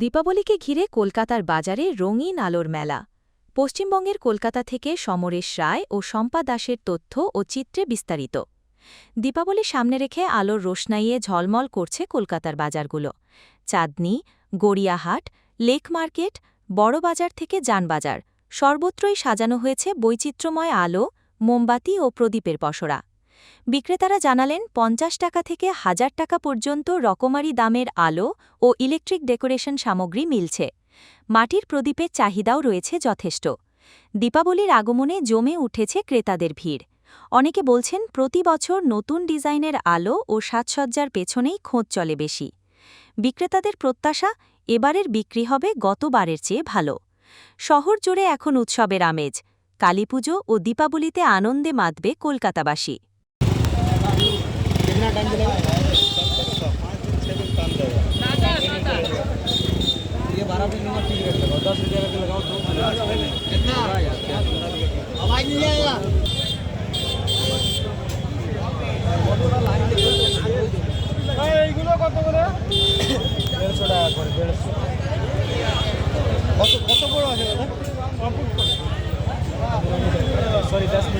দীপাবলিকে ঘিরে কলকাতার বাজারে রঙিন আলোর মেলা। পশ্চিমবঙ্গের কলকাতা থেকে সমরেশ রায় ও শম্পা দাসের তথ্য ও চিত্রে বিস্তারিত। দীপাবলি সামনে রেখে আলোর রোশনাইয়ে ঝলমল করছে কলকাতার বাজারগুলো। চাঁদনি, গড়িয়াহাট, লেক মার্কেট, বড়বাজার থেকে যানবাজার, সর্বত্রই সাজানো হয়েছে বৈচিত্র্যময় আলো, মোমবাতি ও প্রদীপের পসরা। বিক্রেতারা জানালেন, পঞ্চাশ টাকা থেকে হাজার টাকা পর্যন্ত রকমারি দামের আলো ও ইলেকট্রিক ডেকোরেশন সামগ্রী মিলছে। মাটির প্রদীপের চাহিদাও রয়েছে যথেষ্ট। দীপাবলির আগমনে জমে উঠেছে ক্রেতাদের ভিড়। অনেকে বলছেন, প্রতি বছর নতুন ডিজাইনের আলো ও সাজসজ্জার পেছনেই খোঁজ চলে বেশি। বিক্রেতাদের প্রত্যাশা, এবারের বিক্রি হবে গতবারের চেয়ে ভালো। শহর জুড়ে এখন উৎসবের আমেজ। কালীপুজো ও দীপাবলিতে আনন্দে মাতবে কলকাতাবাসী। ये बारह रुपये नंबर ठीक रेट लगाओ दस रुपये का लगाओ दो कितना आवाज नहीं आएगा এইগুলো কত করে দেড়শো টাকা করে দেড়শো কত কত বড় আছে দাদা সরি দশ মিনিট